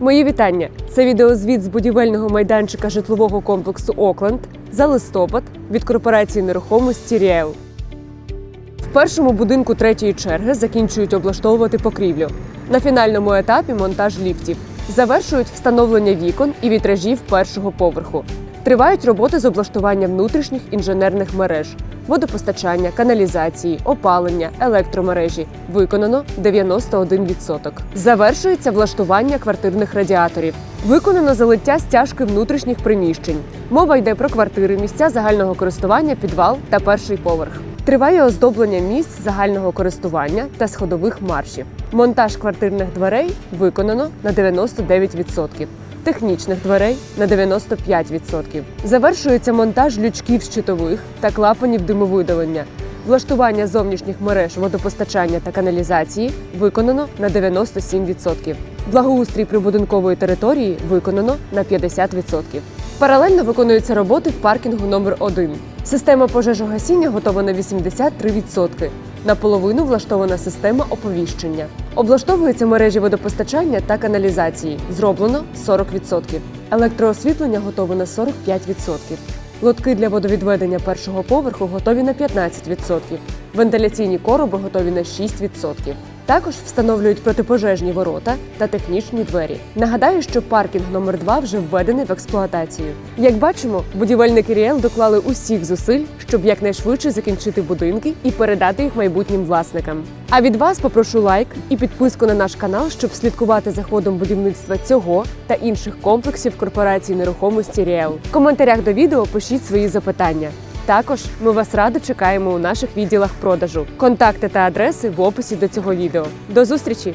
Мої вітання. Це відеозвіт з будівельного майданчика житлового комплексу Окленд за листопад від корпорації нерухомості Ріел. В першому будинку третьої черги закінчують облаштовувати покрівлю. На фінальному етапі монтаж ліфтів. Завершують встановлення вікон і вітражів першого поверху. Тривають роботи з облаштування внутрішніх інженерних мереж, водопостачання, каналізації, опалення, електромережі. Виконано 91%. Завершується влаштування квартирних радіаторів. Виконано залиття стяжки внутрішніх приміщень. Мова йде про квартири, місця загального користування, підвал та перший поверх. Триває оздоблення місць загального користування та сходових маршів. Монтаж квартирних дверей виконано на 99%. Технічних дверей на 95%. Завершується монтаж лючків щитових та клапанів димовидалення. Влаштування зовнішніх мереж водопостачання та каналізації виконано на 97%. Благоустрій прибудинкової території виконано на 50%. Паралельно виконуються роботи в паркінгу номер 1 Система пожежогасіння готова на 83%. Наполовину влаштована система оповіщення. Облаштовуються мережі водопостачання та каналізації. Зроблено 40%. Електроосвітлення готове на 45%. Лотки для водовідведення першого поверху готові на 15%. Вентиляційні короби готові на 6%. Також встановлюють протипожежні ворота та технічні двері. Нагадаю, що паркінг номер 2 вже введений в експлуатацію. Як бачимо, будівельники Ріел доклали усіх зусиль, щоб якнайшвидше закінчити будинки і передати їх майбутнім власникам. А від вас попрошу лайк і підписку на наш канал, щоб слідкувати за ходом будівництва цього та інших комплексів корпорації нерухомості Ріел. В коментарях до відео пишіть свої запитання. Також ми вас радо чекаємо у наших відділах продажу. Контакти та адреси в описі до цього відео. До зустрічі!